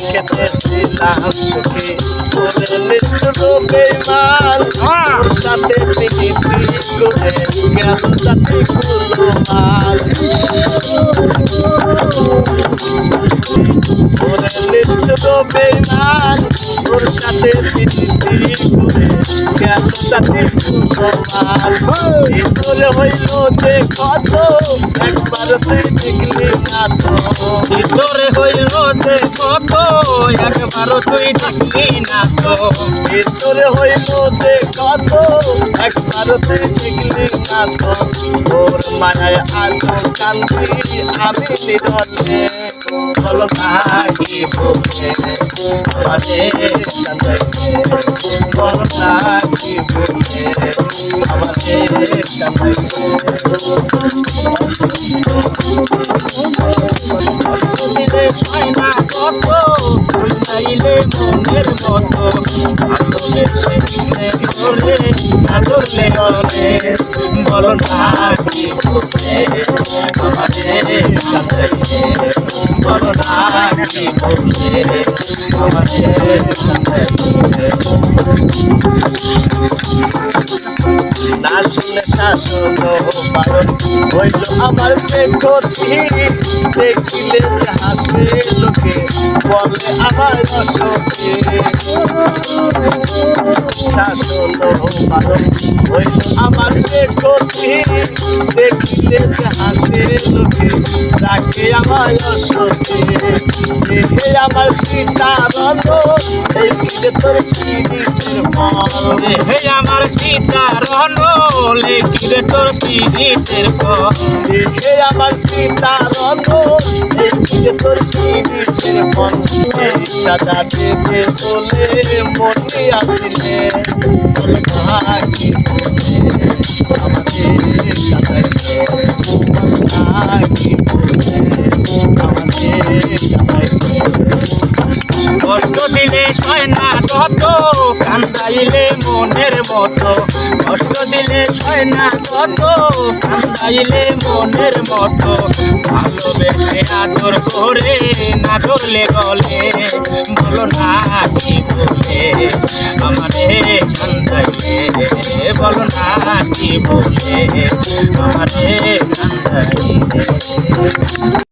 খেতেছিলাম তোকে তোরে নিষ্ঠুর বেমান তোর সাথে পিটি করে গেল সাথে কুলো মাল। তোরে নিষ্ঠুর বেমান তোর সাথে পিটি করে গেল সাথে কুলো মাল। তোরে হইল যে কত তুই দেখলি ভিতরে হইল যে কত, একবারও তুই দেখলি না তো। ভিতরে হইল যে কত একবার তুই দেখলি না তো। তোর মায়ায় আজ কান্দি আমি নিরলে বল ভাই বলে কান্দাইছে বল ভাই বলে আমারে দিলে কান্দাইলে মনের মতো। ভালোবেসে ধরে না ধরলে গলে বলো না কি বলতে আমারে কান্দাইলে বলো না কি বলতে আমারে কান্দাইলে না শুনে শাসন পালন হইল আমার সে ক্ষতি দেখিলে হাসে লোকে, বলে আমার অসতি শাসন হইল আমার সে ক্ষতি দেখিলে হাসে লোকে ডাকে আমার অসতি দেখে আমার সীতারণ এই দিকে তোর পিড়িতের ফল হে আমার সীতার লেখিরে তোর পিড়িতের পর দেখে আমার এই দিকে তোর পিড়িতের ফল এই সাদা দেবে বলে মনে আসিলে ভাগি কষ্ট দিলে না কত কান্দাইলে মনের মতো। কষ্ট দিলে সয় না কত কান্দাইলে মনের মতো। ভালোবেসে আদর করে না ধরলে গলে, বলো না কি বলে? আমারে কান্দাইলে, বলো না কি বলে? আমারে কান্দাইলে।